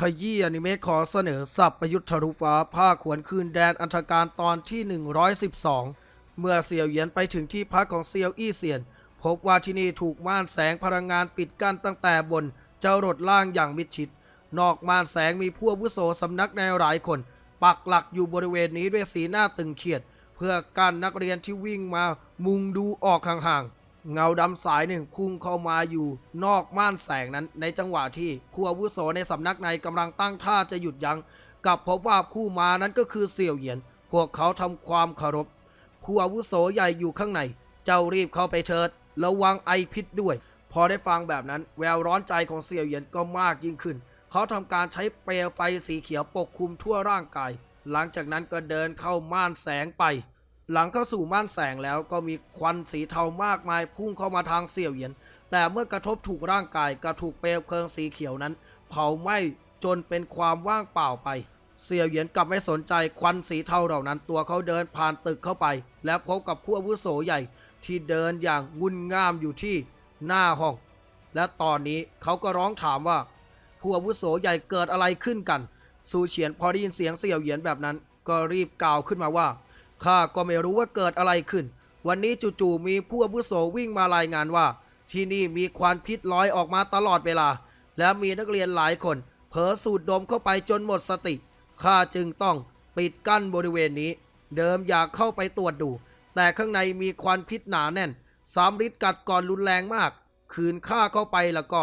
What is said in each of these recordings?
ขยี้อนิเมะขอเสนอสับประยุทธ์ทะลุฟ้าผ้าขวนคืนแดนอันธการตอนที่ 112 เมื่อเซียวเหยียนไปถึงที่พักของเซียวอี้เซียน พบว่าที่นี่ถูกม่านแสงพลังงานปิดกั้นตั้งแต่บนเจ้ารดล่างอย่างมิดชิด นอกม่านแสงมีผู้วุโสสำนักในหลายคน ปักหลักอยู่บริเวณนี้ด้วยสีหน้าตึงเครียด เพื่อกันนักเรียนที่วิ่งมามุงดูออกห่างๆ เงาดำสายหนึ่งพุ่งเข้ามาอยู่นอกม่านแสงนั้น ในจังหวะที่ผู้อาวุโสในสำนักในกำลังตั้งท่าจะหยุดยัง้งกลับพบว่าผู้มานั้นก็คือเสี่ยวเหยียน พวกเขาทำความเคารพผู้อาวุโสใหญ่อยู่ข้างใน เจ้ารีบเข้าไปเถิด ระวังไอพิษด้วย พอได้ฟังแบบนั้น แววร้อนใจของเสี่ยวเหยียนก็มากยิ่งขึ้น เขาทำการใช้เปลวไฟสีเขียวปกคลุมทั่วร่างกาย หลังจากนั้นก็เดินเข้าม่านแสงไป หลังเข้าสู่ม่านแสงแล้วก็มีควันสีเทามากมายพุ่งเข้ามาทางเสี่ยวเหยียน แต่เมื่อกระทบถูกร่างกายก็ถูกเปลวเพลิงสีเขียวนั้น เผาไหม้จนเป็นความว่างเปล่าไป เสี่ยวเหยียนกลับไม่สนใจควันสีเทาเหล่านั้น ตัวเขาเดินผ่านตึกเข้าไป และพบกับผู้อาวุโสใหญ่ ที่เดินอย่างงุนง่ามอยู่ที่หน้าห้อง และตอนนี้เขาก็ร้องถามว่าผู้อาวุโสใหญ่เกิดอะไรขึ้นกัน ซูเฉียนพอได้ยินเสียงเสี่ยวเหยียนแบบนั้น ก็รีบกล่าวขึ้นมาว่า ข้าก็ไม่รู้ว่าเกิดอะไรขึ้น วันนี้จู่ๆมีผู้อาวุโสวิ่งมารายงานว่า ที่นี่มีควันพิษลอยออกมาตลอดเวลา และมีนักเรียนหลายคน เผลอสูดดมเข้าไปจนหมดสติข้าจึงต้องปิดกั้นบริเวณนี้ เดิมอยากเข้าไปตรวจดู แต่ข้างในมีควันพิษหนาแน่น สามฤทธิ์กัดก่อนรุนแรงมาก คืนข้าเข้าไปแล้วก็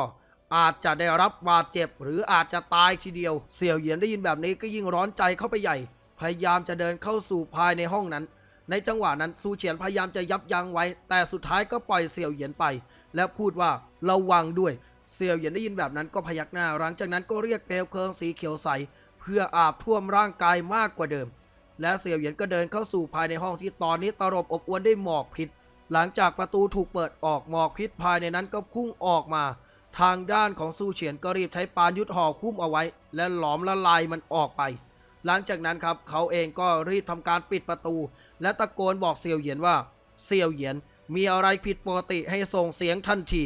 อาจจะได้รับบาดเจ็บ หรืออาจจะตายทีเดียว เสี่ยวเหยียนได้ยินแบบนี้ก็ยิ่งร้อนใจเข้าไปใหญ่ พยายามจะเดินเข้าสู่ภายในห้องนั้น ในจังหวะนั้นซูเฉียนพยายามจะยับยั้งไว้ แต่สุดท้ายก็ปล่อยเสี่ยวเหยียนไป และพูดว่าระวังด้วย เสี่ยวเหยียนได้ยินแบบนั้นก็พยักหน้า หลังจากนั้นก็เรียกเปลวเพลิงสีเขียวใสเพื่ออาบท่วมร่างกายมากกว่าเดิม และเสี่ยวเหยียนก็เดินเข้าสู่ภายในห้องที่ตอนนี้ตลบอบอวนด้วยหมอกพิษ หลังจากประตูถูกเปิดออกหมอกพิษภายในนั้นก็พุ่งออกมาทางด้านของซูเฉียนก็รีบใช้ปานยุทธห่อคุ้มเอาไว้ และหลอมละลายมันออกไป หลังจากนั้นครับเขาเองก็รีบทำการปิดประตู และตะโกนบอกเซียวเหยียนว่าเซียวเหยียนมีอะไรผิดปกติให้ส่งเสียงทันที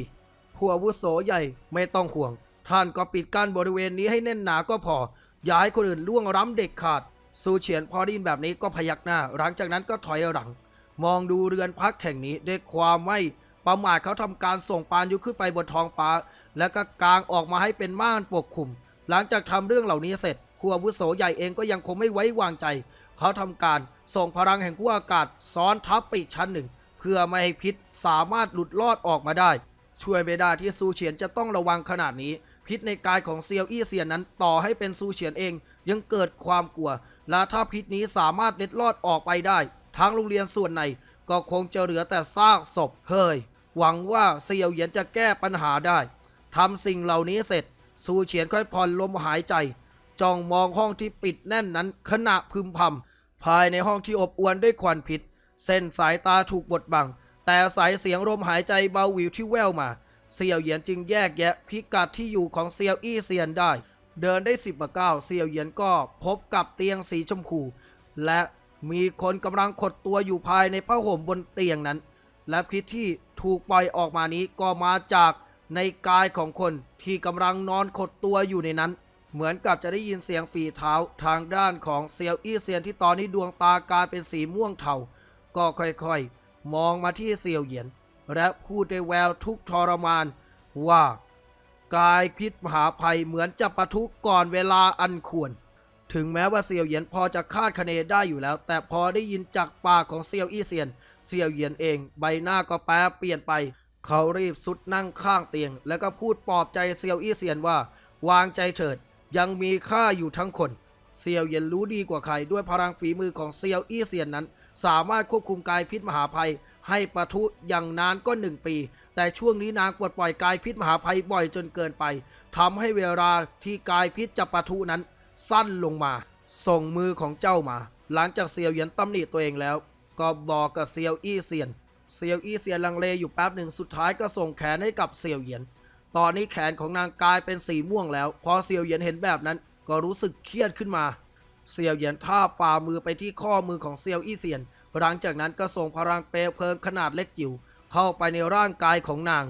ผู้อาวุโสใหญ่ไม่ต้องห่วง ท่านก็ปิดกั้นบริเวณนี้ให้แน่นหนาก็พอ อย่าให้คนอื่นล่วงล้ำเด็กขาดซูเฉียนพอได้ยินแบบนี้ก็พยักหน้า หลังจากนั้นก็ถอยหลัง มองดูเรือนพักแห่งนี้ด้วยความไม่ประมาทเขาทำการส่งปานยุขึ้นไปบนท้องฟ้า แล้วก็กางออกมาให้เป็นม่านปกคลุม หลังจากทำเรื่องเหล่านี้เสร็จ ผู้อาวุโสใหญ่เองก็ยังคงไม่ไว้วางใจ เขาทำการส่งพลังแห่งขั้วอากาศซ้อนทับไปอีกชั้นหนึ่ง เพื่อไม่ให้พิษสามารถหลุดลอดออกมาได้ ช่วยไม่ได้ที่ซูเฉียนจะต้องระวังขนาดนี้ พิษในกายของเซียวอี้เซียนนั้นต่อให้เป็นซูเฉียนเอง ยังเกิดความกลัว และถ้าพิษนี้สามารถเล็ดลอดออกไปได้ ทางโรงเรียนส่วนในก็คงจะเหลือแต่ซากศพเฮ้ยหวังว่าเซียวเหยียนจะแก้ปัญหาได้ทำสิ่งเหล่านี้เสร็จซูเฉียนค่อยผ่อนลมหายใจ จ้องมองห้องที่ปิดแน่นนั้นขณะพึมพำภายในห้องที่อบอวลด้วยควันพิษ เส้นสายตาถูกบดบัง แต่สายเสียงลมหายใจเบาหวิวที่แว่วมาเซียวเหยียนจึงแยกแยะพิกัดที่อยู่ของเซียวอี้เซียนได้ เดินได้สิบก้าเซียวเหยียนก็พบกับเตียงสีชมพู และมีคนกำลังขดตัวอยู่ภายในผ้าห่มบนเตียงนั้น และพิษที่ถูกปล่อยออกมานี้ก็มาจากในกายของคนที่กำลังนอนขดตัวอยู่ในนั้น เหมือนกับจะได้ยินเสียงฝีเท้าทางด้านของเซียวอี้เซียนที่ตอนนี้ดวงตากลายเป็นสีม่วงเทา ก็ค่อยๆ มองมาที่เซียวเหยียน และพูดด้วยแววทุกทรมานว่ากายพิษมหาภัยเหมือนจะปะทุก่อนเวลาอันควร ถึงแม้ว่าเซียวเหยียนพอจะคาดคะเนได้อยู่แล้ว แต่พอได้ยินจากปากของเซียวอี้เซียน เซียวเหยียนเอง ใบหน้าก็แปรเปลี่ยนไป เขารีบสุดนั่งข้างเตียง แล้วก็พูดปลอบใจเซียวอี้เซียนว่า วางใจเถิด ยังมีค่าอยู่ทั้งคน เซียวเยียนรู้ดีกว่าใคร ด้วยพลังฝีมือของเซียวอี้เซียนนั้น สามารถควบคุมกายพิษมหาภัย ให้ปะทุอย่างนานก็หนึ่งปี แต่ช่วงนี้นางปลดปล่อยกายพิษมหาภัยบ่อยจนเกินไปทำให้เวลาที่กายพิษจะปะทุนั้น สั้นลงมา ส่งมือของเจ้ามา หลังจากเซียวเยียนตำหนิตัวเองแล้ว ก็บอกกับเซียวอี้เซียน เซียวอี้เซียนลังเลอยู่แป๊บหนึ่งสุดท้ายก็ส่งแขนให้กับเซียวเยียน ตอนนี้แขนของนางกลายเป็นสีม่วงแล้ว พอเซียวเหยียนเห็นแบบนั้น ก็รู้สึกเครียดขึ้นมา เซียวเหยียนท่าฝ่ามือไปที่ข้อมือของเซียวอี้เซียน หลังจากนั้นก็ส่งพลังเปลวเพลิงขนาดเล็กจิ๋วเข้าไปในร่างกายของนาง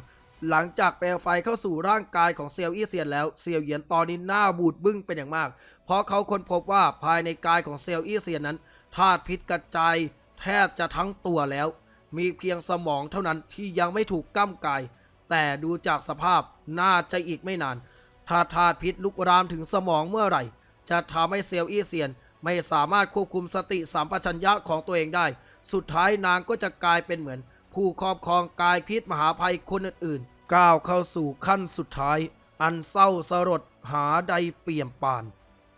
หลังจากเปลวไฟเข้าสู่ร่างกายของเซียวอี้เซียนแล้ว เซียวเหยียนตอนนี้หน้าบูดบึ้งเป็นอย่างมาก เพราะเขาค้นพบว่าภายในกายของเซียวอี้เซียนนั้นธาตุพิษกระจายแทบจะทั้งตัวแล้ว มีเพียงสมองเท่านั้นที่ยังไม่ถูกก้ำกาย แต่ดูจากสภาพน่าจะอีกไม่นาน ถ้าธาตุพิษลุกรามถึงสมองเมื่อไหร่ จะทำให้เซียวอี้เซียน ไม่สามารถควบคุมสติสัมปชัญญะของตัวเองได้ สุดท้ายนางก็จะกลายเป็นเหมือน ผู้ครอบครองกายพิษมหาภัยคนอื่นๆ ก้าวเข้าสู่ขั้นสุดท้าย อันเศร้าสลดหาใดเปี่ยมปาน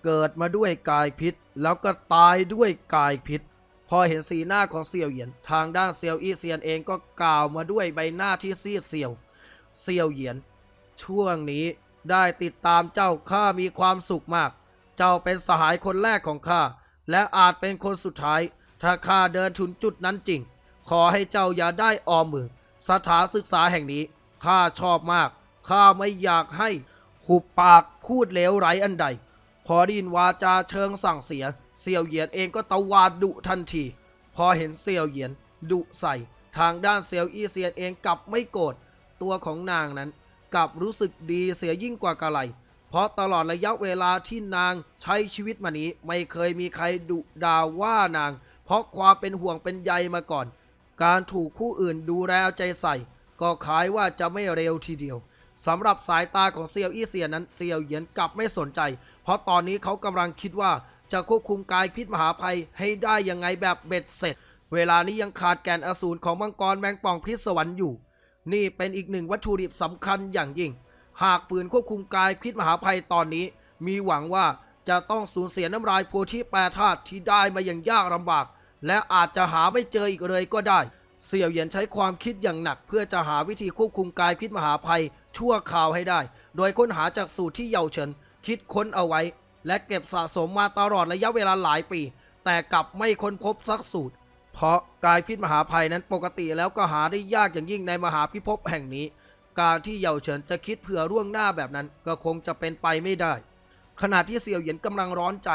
เกิดมาด้วยกายพิษ แล้วก็ตายด้วยกายพิษพอเห็นสีหน้าของเซียวเหยียน ทางด้านเซียวอี้เซียนเองก็กล่าวมาด้วยใบหน้าที่ซีดเซียว เซียวเหยียน ช่วงนี้ได้ติดตามเจ้าข้ามีความสุขมาก เจ้าเป็นสหายคนแรกของข้า และอาจเป็นคนสุดท้าย ถ้าข้าเดินถึงจุดนั้นจริง ขอให้เจ้าอย่าได้ออมมือ สถานศึกษาแห่งนี้ข้าชอบมาก ข้าไม่อยากให้หุบปากพูดเหลวไหลอันใด พอไดยินวาจาเชิงสั่งเสีย เสี่ยวเหยียนเองก็ตะวาดดุทันที พอเห็นเสี่ยวเหยียนดุใส่ ทางด้านเซียวอี้เซียนเองกลับไม่โกรธ ตัวของนางนั้น กลับรู้สึกดีเสียยิ่งกว่ากะไร เพราะตลอดระยะเวลาที่นางใช้ชีวิตมานี้ไม่เคยมีใครดุด่าว่านาง เพราะความเป็นห่วงเป็นใยมาก่อน การถูกผู้อื่นดูแลเอาใจใส่ ก็ขายว่าจะไม่เร็วทีเดียวสำหรับสายตาของเซียวอี้เซียนนั้นเซียวเหยียนกลับไม่สนใจ เพราะตอนนี้เขากำลังคิดว่าจะควบคุมกายพิษมหาภัยให้ได้ยังไงแบบเบ็ดเสร็จ เวลานี้ยังขาดแกนอสูรของมังกรแมงป่องพิษสวรรค์อยู่ นี่เป็นอีกหนึ่งวัตถุดิบสำคัญอย่างยิ่ง หากฝืนควบคุมกายพิษมหาภัยตอนนี้ มีหวังว่าจะต้องสูญเสียน้ำลายโพธิแปรธาตุที่ได้มาอย่างยากลำบาก และอาจจะหาไม่เจออีกเลยก็ได้ เสี่ยวเหยียนใช้ความคิดอย่างหนัก เพื่อจะหาวิธีควบคุมกายพิษมหาภัย ชั่วคราวให้ได้ โดยค้นหาจากสูตรที่เยาเฉินคิดค้นเอาไว้ และเก็บสะสมมาตลอดระยะเวลาหลายปี แต่กลับไม่ค้นพบสักสูตร เพราะกายพิษมหาภัยนั้นปกติแล้วก็หาได้ยากอย่างยิ่งในมหาพิภพแห่งนี้ การที่เยาเฉินจะคิดเผื่อร่วงหน้าแบบนั้นก็คงจะเป็นไปไม่ได้ ขณะที่เสี่ยวเหยียนกำลังร้อนใจ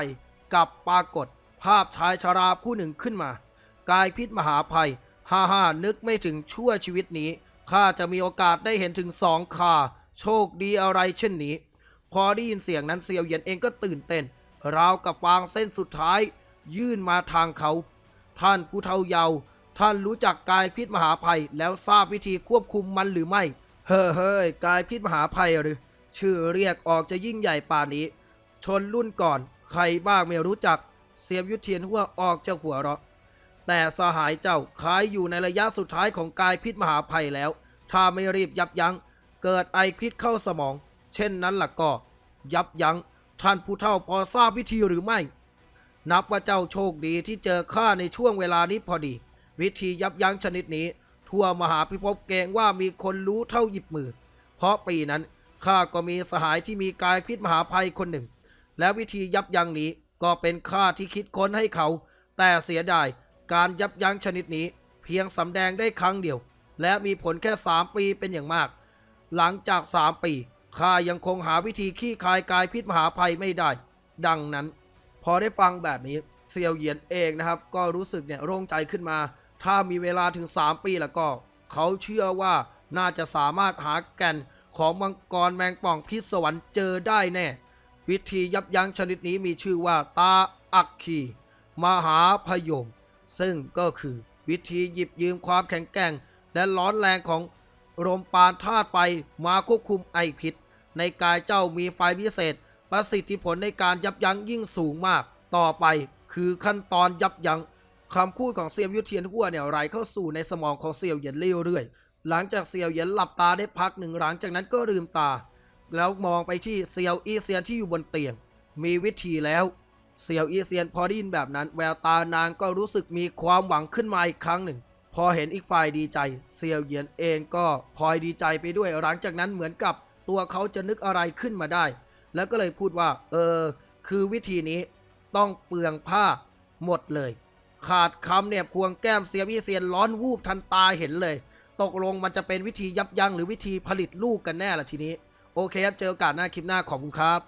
กับปรากฏ ภาพชายชาราผู้หนึ่งขึ้นมา กายพิษมหาภัยฮ่าฮ่านึกไม่ถึงชั่วชีวิตนี้ข้าจะมีโอกาสได้เห็นถึงสองคาโชคดีอะไรเช่นนี้ พอได้ยินเสียงนั้นเสี่ยวเหยียนเองก็ตื่นเต้นราวกับฟางเส้นสุดท้าย ยื่นมาทางเขา ท่านผู้เฒ่าเยาว์ท่านรู้จักกายพิษมหาภัยแล้วทราบวิธีควบคุมมันหรือไม่ เฮ้อเฮ้ยกายพิษมหาภัยหรือ ชื่อเรียกออกจะยิ่งใหญ่ป่านี้ ชนรุ่นก่อน ใครบ้างไม่รู้จัก เสียบยุทธเทียนหัวออกจะหัวเราะ แต่สหายเจ้าคล้ายอยู่ในระยะสุดท้ายของกายพิษมหาภัยแล้ว ถ้าไม่รีบยับยัง้ง เกิดไอพิษเข้าสมอง เช่นนั้นล่ะก็ ยับยัง้ง ท่านผู้เฒ่าพอทราบวิธีหรือไม่ นับว่าเจ้าโชคดีที่เจอข้าในช่วงเวลานี้พอดี วิธียับยั้งชนิดนี้ ทั่วมหาพิภพเกรงว่ามีคนรู้เท่าหยิบมือ เพราะปีนั้นข้าก็มีสหายที่มีกายพิษมหาภัยคนหนึ่ง และวิธียับยั้งนี้ก็เป็นข้าที่คิดค้นให้เขา แต่เสียดายการยับยั้งชนิดนี้ เพียงสำแดงได้ครั้งเดียว และมีผลแค่ 3 ปีเป็นอย่างมาก หลังจาก 3 ปีข้ายังคงหาวิธีขี้คายกายพิษมหาภัยไม่ได้ ดังนั้น พอได้ฟังแบบนี้เซียวเหยียนเองนะครับ ก็รู้สึกเนี่ยโล่งใจขึ้นมา ถ้ามีเวลาถึง 3 ปีแล้วก็ เขาเชื่อว่าน่าจะสามารถหาแก่นของมังกรแมงป่องพิศวรรค์เจอได้แน่ วิธียับยั้งชนิดนี้มีชื่อว่าตาอักคีมหาพยม ซึ่งก็คือวิธีหยิบยืมความแข็งแกร่ง และร้อนแรงของลมปานธาตุไฟมาควบคุมไอพิษ ในกายเจ้ามีไฟพิเศษ ประสิทธิผลในการยับยั้งยิ่งสูงมาก ต่อไปคือขั้นตอนยับยัง้งคำพูดของเซียวยุทเทียนหัวเนี่ยไหลเข้าสู่ในสมองของเซียวเหยียนเรื่อยๆ หลังจากเซียวเหยียนหลับตาได้พักหนึ่งหลังจากนั้นก็ลืมตา แล้วมองไปที่เซียวอีเซียนที่อยู่บนเตียง มีวิธีแล้ว เซียวอีเซียนพอได้ยินแบบนั้น แววตานางก็รู้สึกมีความหวังขึ้นมาอีกครั้งหนึ่ง พอเห็นอีกฝ่ายดีใจ เซียวเหยียนเองก็พลอยดีใจไปด้วย หลังจากนั้นเหมือนกับตัวเขาจะนึกอะไรขึ้นมาได้ แล้วก็เลยพูดว่า เออ คือวิธีนี้ต้องเปลืองผ้าหมดเลย ขาดคำเนี่ยพวงแก้มเสียวอีเซียนร้อนวูบทันตาเห็นเลย ตกลงมันจะเป็นวิธียับยั้งหรือวิธีผลิตลูกกันแน่ละทีนี้ โอเคครับ เจอโอกาสหน้าคลิปหน้าขอบคุณครับ